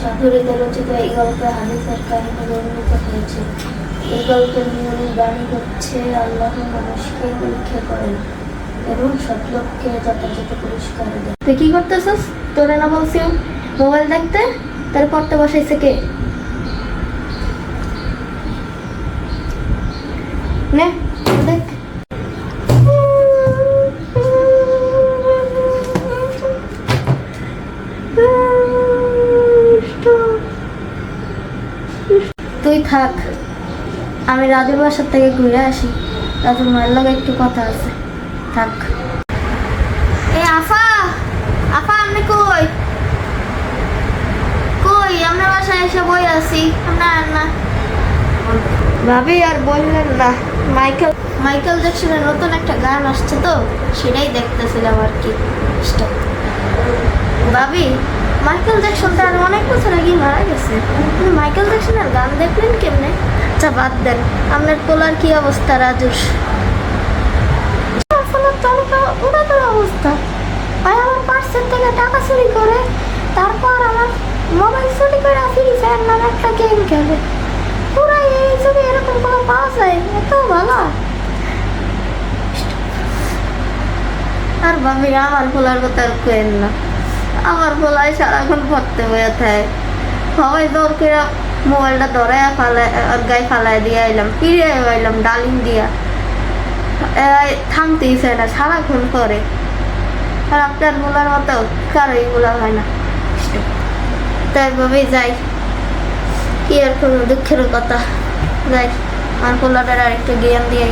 ভালোবাসা ধরিতে রচিত এই গল্পে হাদিসের কাহিনী বর্ণিত হয়েছে। এই গল্পের মূল বাণী হচ্ছে, আল্লাহ মানুষকে পরীক্ষা করেন এবং সৎলোককে যথাযথ পুরস্কার দেন। তুই কি করতেছিস? তোরে না বলছি মোবাইল দেখতে? তার পড়তে বসাইছে কে? নে, দেখ। তুই থাক। আমি রাজুর বাসার থেকে ঘুরে আসি। রাজুর মায়ের লগে একটু কথা আছে। থাক। এ আফা! আফা, আপনি কই? কই? বাসায় এসে বই আছি। না না। ভাবি, আর বললেন না। মাইকেল মাইকেল জ্যাকসনের নতুন একটা গান আসছে তো, সেটাই দেখতেছিলাম আর কি. ভাবি মাইকেল জ্যাকসন আর অনেক বছর আগেই মারা গেছে। মাইকেল জ্যাকসনের গান দেখলেন কেমনে? আচ্ছা বাদ দেন। আপনার পোলার কি অবস্থা, রাজুর? অবস্থা। আমার পার্সেল থেকে টাকা চুরি করে, তারপর আমার মোবাইল একটা গেম খেলে। পুরো এরকম কোনো পাওয়া আর ভাবি আমার পোলার কথা কেন না। আমার পোলায় সারাক্ষণ পড়তে হয়ে থাকে। সবাই দৌড় করে মোবাইলটা ধরে ফালায় আর গায়ে ফালায় দিয়ে আইলাম, ফিরে আইলাম ডালিম দিয়া। এই থামতেই চায় না, সারাক্ষণ করে। আর আপনার বলার মতো কারোই বলা হয় না। তাই ভাবেই যাই। কি আর কোনো দুঃখের কথা। যাই আমার পোলাটার আর একটু জ্ঞান দিয়ে